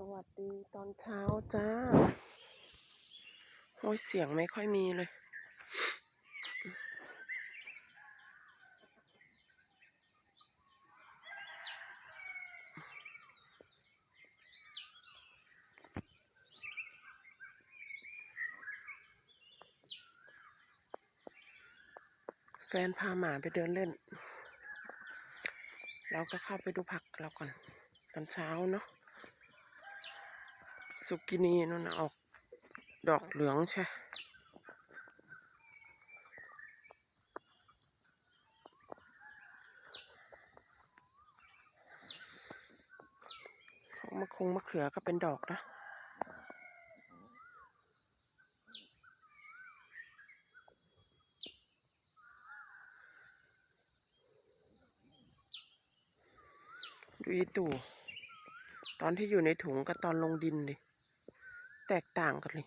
สวัสดีตอนเช้าจ้า โอ้ยเสียงไม่ค่อยมีเลย แฟนพาหมาไปเดินเล่น เราก็เข้าไปดูผักเราก่อน ตอนเช้าเนาะ สุกินีนั่นนะออกดอกเหลืองใช่พวกมะคงมะเขือก็เป็นดอกนะดูอีตู่ตอนที่อยู่ในถุงกับตอนลงดินดิ แตกต่างกันเลย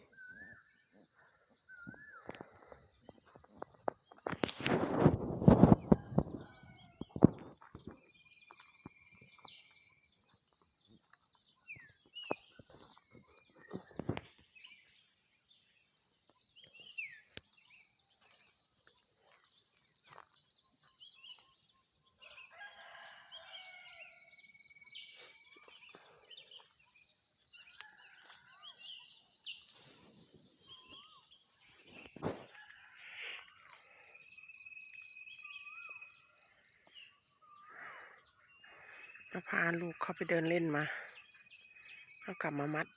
ก็พาลูกเขาไปเดินเล่นมาเขากลับมามัด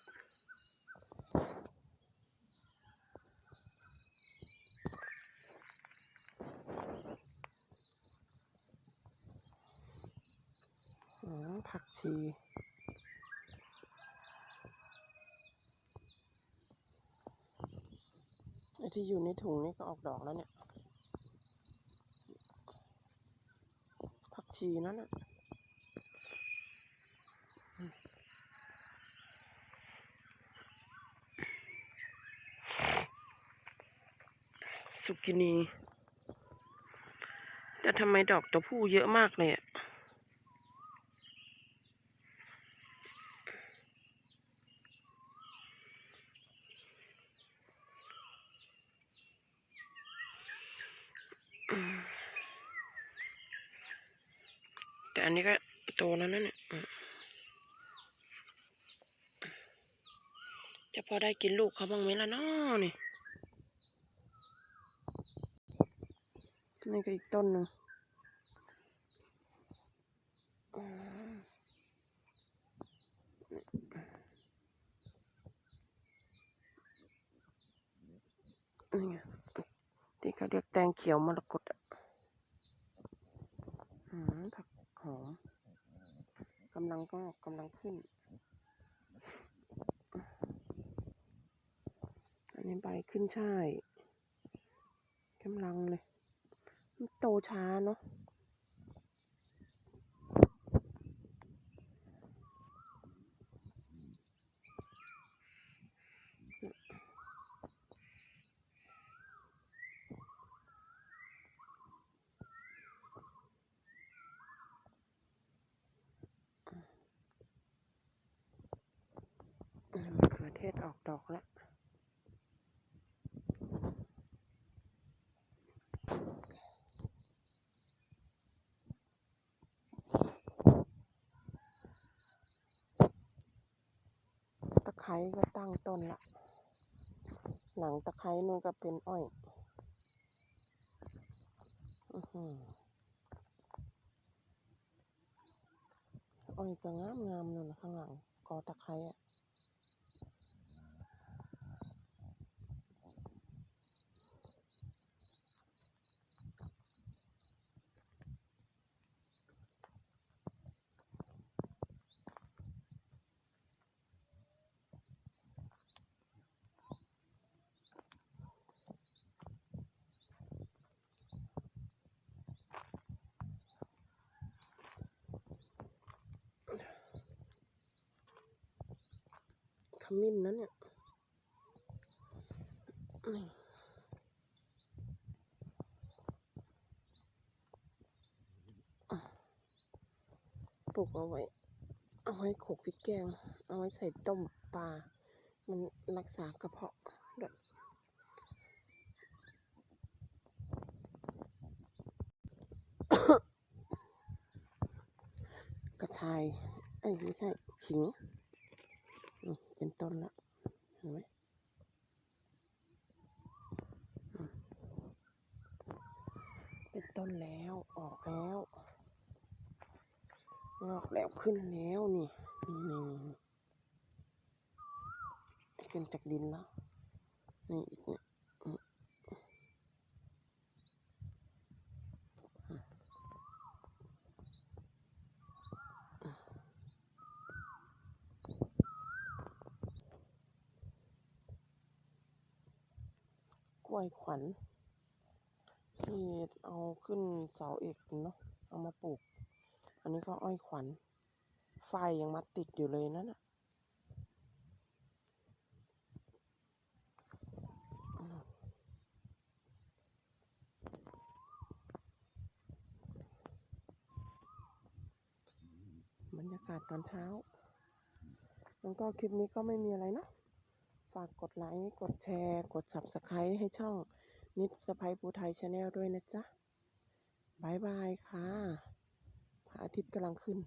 อืมผักชีไอ้ที่อยู่ในถุงนี่ก็ออกดอกแล้วเนี่ย ผักชีนั่นน่ะ สุกินี แต่ทำไมดอกตัวผู้เยอะมากเลยอะแต่อันนี้ก็โตแล้วนะเนี่ยจะพอได้กินลูกเขาบ้างไหมล่ะน้อนี่ นี่ก็อีกต้นหนึ่งนี่ไงที่เขาเรียกแตงเขียวมรกตอะอืมผักหอมกำลังก็กำลังขึ้น อันนี้ใบขึ้นช่ายกำลังเลย โตช้าเนาะอืมมะเขือเทศออกดอกแล้ว ไคร้ก็ตั้งต้นละ หลังตะไคร้นู่นก็เป็นอ้อยอ้อยก็งามงามนู่นข้างหลังกอตะไคร้อะ ขมิ้นนะเนี่ยปลูกเอาไว้ เอาไว้ขลกพริกแกง เอาไว้ใส่ต้มปลา มันรักษากระเพาะด้วยกระชาย เอ้ยไม่ใช่ขิง เป็นต้นแล้วเห็นไหมเป็นต้นแล้วออกแล้วงอกแล้วขึ้นแล้วนี่นี่นี่นี่ขึ้นจากดินแล้วนี่อีกนี่ กล้วยขวัญที่เอาขึ้นเสาเอกเนาะเอามาปลูก อันนี้ก็อ้อยขวัญ ไฟยังมัดติดอยู่เลยนั่นนะบรรยากาศตอนเช้า แล้วก็คลิปนี้ก็ไม่มีอะไรเนาะ ฝากกดไลค์ กดแชร์ กด subscribe ให้ช่องนิดสไปภูไทยชาแนลด้วยนะจ๊ะบายบายค่ะ พระอาทิตย์กำลังขึ้น